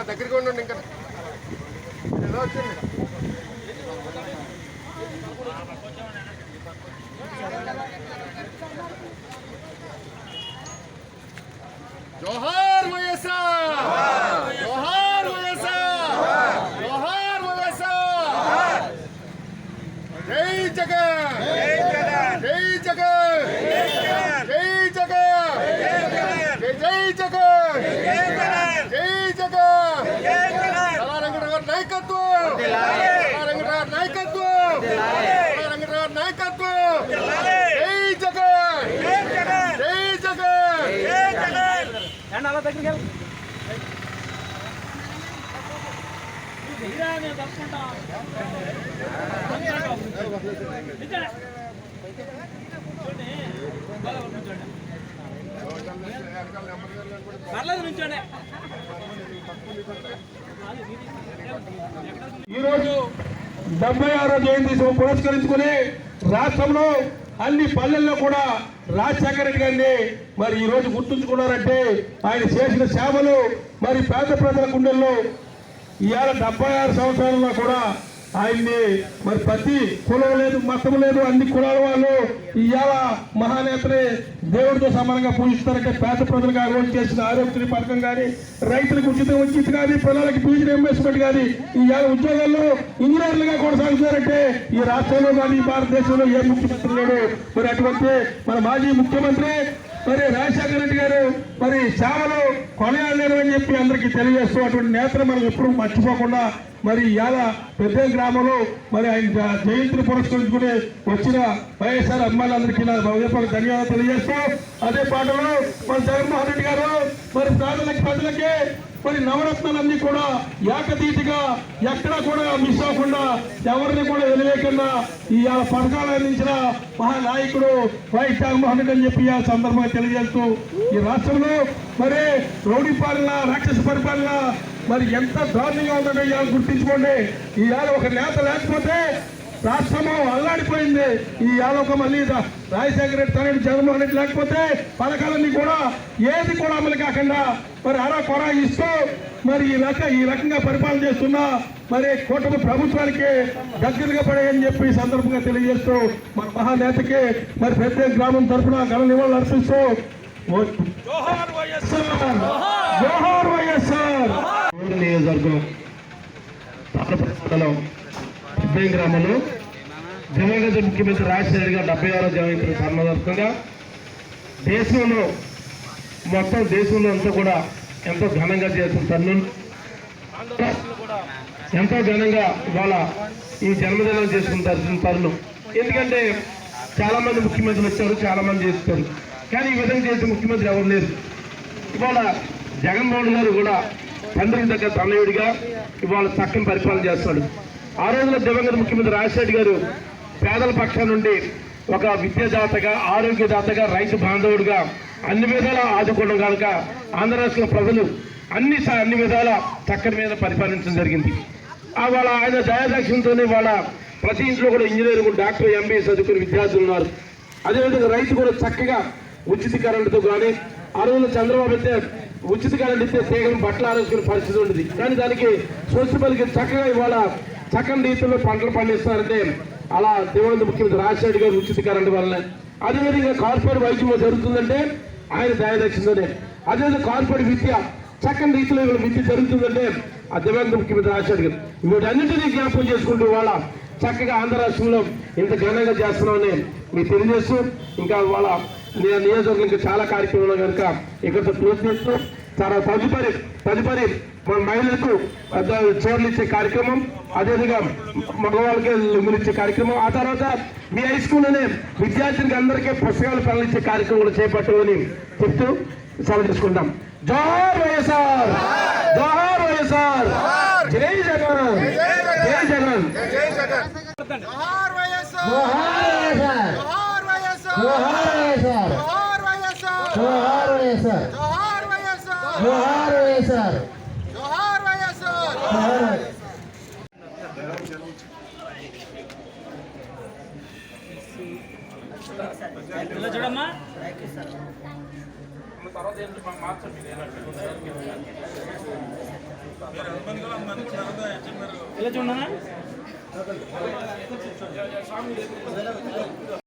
ఉండండి ఇంకా. ఏదో వచ్చింది. జోహార్ వైఎస్ఆర్ జోహార్ వైఎస్ఆర్ జోహార్ వైఎస్ఆర్ జై జగన్ జై జగన్ జై జగన్ జై జగన్ జై జగన్ జై జగన్ కళా వెంకటరావు నాయకత్వం కళా వెంకటరావు నాయకత్వం కళా వెంకటరావు నాయకత్వం జై జగన్ జై జగన్ అలా దగ్గరికి వెళ్ళి. పర్లేదు నుంచోండి ఈరోజు డెబ్బై ఆరో జయంతి పురస్కరించుకుని రాష్ట్రంలో అన్ని పల్లెల్లో కూడా రాజశేఖర రెడ్డి గారిని మరి ఈరోజు గుర్తుంచుకున్నారంటే ఆయన చేసిన సేవలు మరి పేద ప్రజల గుండెల్లో ఇవాళ డెబ్బై ఆరు సంవత్సరాలలో కూడా ఆయన్ని మరి ప్రతి కులం లేదు మతం లేదు అన్ని కులాల వాళ్ళు ఇవాళ మహానేతని దేవుడితో సమానంగా పూజిస్తారంటే పేద ప్రజలకు ఆ రోజు చేసిన ఆరోగ్య పథకం కానీ రైతులకు ఉచిత ఉచిత కానీ పిల్లలకి ఫీజు రియంబర్స్మెంట్ కానీ ఇవాళ ఉద్యోగాల్లో ఇంజనీర్లుగా కొనసాగుతున్నారంటే ఈ రాష్ట్రంలో కానీ భారతదేశంలో ఏ ముఖ్యమంత్రి లేడు? మరి అటువంటి మన మాజీ ముఖ్యమంత్రి మరి రాజశేఖర రెడ్డి గారు మరి సేవలు కొనయాడలేరు అని చెప్పి అందరికీ తెలియజేస్తూ అటువంటి నేతలు మనం ఎప్పుడు మర్చిపోకుండా మరి ఇవాళ పెద్ద గ్రామంలో మరి ఆయన జయంతిని పురస్కరించుకుని వచ్చిన వైఎస్ఆర్ అమ్మాయిలందరికీ నా హృదయపూర్వక ధన్యవాదాలు తెలియజేస్తూ అదే పాటలో మన జగన్మోహన్ రెడ్డి గారు మరి ప్రజలకి ప్రజలకి మరి నవరత్నాలన్నీ కూడా ఏకతీతిగా ఎక్కడా కూడా మిస్ అవ్వకుండా ఎవరిని కూడా వదిలేకుండా ఈ ఆ పథకాలు అందించిన మహానాయకుడు వైఎస్ జగన్మోహన్ రెడ్డి అని చెప్పి ఆ సందర్భంగా తెలియజేస్తూ ఈ రాష్ట్రంలో మరి రౌడీ పాలన రాక్షస పరిపాలన మరి ఎంత దారుణంగా ఉందంటే ఇవాళ గుర్తించుకోండి. ఇవాళ ఒక నేత లేకపోతే రాష్ట్రము అల్లాడిపోయింది. ఈ ఆలోక మళ్ళీ రాజశేఖర రెడ్డి తనయుడు జగన్మోహన్ రెడ్డి లేకపోతే పథకాలన్నీ కూడా ఏది కూడా అమలు కాకుండా మరి అరా కొర ఇస్తూ మరి ఈ రక ఈ రకంగా పరిపాలన చేస్తున్న మరి కూటమి ప్రభుత్వానికి దగ్గరగా పడేయని చెప్పి ఈ సందర్భంగా తెలియజేస్తూ మన మహానేతకి మరి పెద్ద గ్రామం తరఫున ఘన నివాళులు అర్పిస్తూ జోహార్ వైఎస్ఆర్. జోహార్. వైఎస్ఆర్. ఊరు నియోజకవర్గం తాడపల్లి గ్రామంలో దివంగత ముఖ్యమంత్రి రాజశేఖర్ గారు డెబ్బై ఆరో జయంతి సందర్భంగా దేశంలో మొత్తం దేశంలో అంతా కూడా ఎంతో ఘనంగా చేసిన తరుణం. ఎంతో ఘనంగా ఇవాళ ఈ జన్మదినం చేసుకున్న తరుణం ఎందుకంటే చాలా మంది ముఖ్యమంత్రులు వచ్చారు చాలా మంది చేస్తారు. కానీ ఈ విధంగా చేసే ముఖ్యమంత్రి ఎవరు లేరు. ఇవాళ జగన్మోహన్ గారు కూడా తండ్రి దగ్గర తన్నయుడిగా ఇవాళ చక్కని పరిపాలన చేస్తాడు. ఆ రోజున దివంగత ముఖ్యమంత్రి రాజశేఖర్ గారు పేదల పక్షం నుండి ఒక విద్యాదాతగా ఆరోగ్యదాతగా రైతు బాంధవుడిగా అన్ని విధాలా ఆదుకోవడం కనుక ఆంధ్ర రాష్ట్ర ప్రజలు అన్ని స- అన్ని విధాల చక్కని మీద పరిపాలించడం జరిగింది. ఆ వాళ్ళ ఆయన దయాదక్షిణతోనే వాళ్ళ ప్రతి ఇంట్లో కూడా ఇంజనీరింగ్ డాక్టర్ ఎంబీఏ చదువుకుని విద్యార్థులు ఉన్నారు. అదేవిధంగా రైతు కూడా చక్కగా ఉచిత కరెంటుతో కానీ ఆ రోజున చంద్రబాబు అయితే ఉచిత కరెంట్ ఇస్తే తీగలను బట్టలు ఆరేసుకునే పరిస్థితి ఉండేది. కానీ దానికి స్వచ్ఛ చక్కగా ఇవాళ చక్కని రీతిలో పంటలు పండిస్తున్నారంటే అలా దేవుడి ముఖ్యమంత్రి రాజశేఖర్ గారు ఉచిత కరెంట్ వల్ల. అదేవిధంగా కార్పొరేట్ వైద్యం జరుగుతుందంటే ఆయన దయదక్షిణతోనే అదేవిధంగా కార్పొరేట్ విద్య చక్కని రీతిలో ఇవాళ విద్య జరుగుతుందంటే ఆ దివంగత ముఖ్యమంత్రి రాజశేఖర్ గారు. వీటన్నింటినీ జ్ఞాపకం చేసుకుంటూ ఇవాళ చక్కగా ఆంధ్ర రాష్ట్రంలో ఇంత ఘనంగా చేస్తున్నామని మీకు తెలియజేస్తూ ఇంకా వాళ్ళ నియోజకవర్గం ఇంకా చాలా కార్యక్రమాలు కనుక ఇక్కడ క్లోజ్ చేస్తూ చాలా తదుపరి తదుపరి మహిళలకు చీరలు ఇచ్చే కార్యక్రమం అదేవిధంగా మగవాళ్ళకి లింగులు ఇచ్చే కార్యక్రమం ఆ తర్వాత మీ హై స్కూల్లోనే విద్యార్థులకి అందరికీ పుస్తకాలు పనులు ఇచ్చే కార్యక్రమం కూడా చేపట్టమని చెప్తూ సెలవు తీసుకుంటాం జోహార్ వైఎస్ఆర్ జోహార్ వైఎస్ఆర్ జై జగన్ జై జగన్ జై జగన్ జోహార్ వైఎస్ఆర్ జోహార్ వైఎస్ఆర్ జోహార్ వైఎస్ఆర్ జోహార్ వైఎస్ఆర్ జోహార్ వైఎస్ఆర్ జోహార్ వైఎస్ఆర్ జోహార్ వైఎస్ఆర్ జోహార్ జోహార్ వైఎస్ఆర్ వైఎస్ఆర్ ఇలా చూడమ్మా తర్వాత మాకు మార్చండి. ఇలా చూడనా?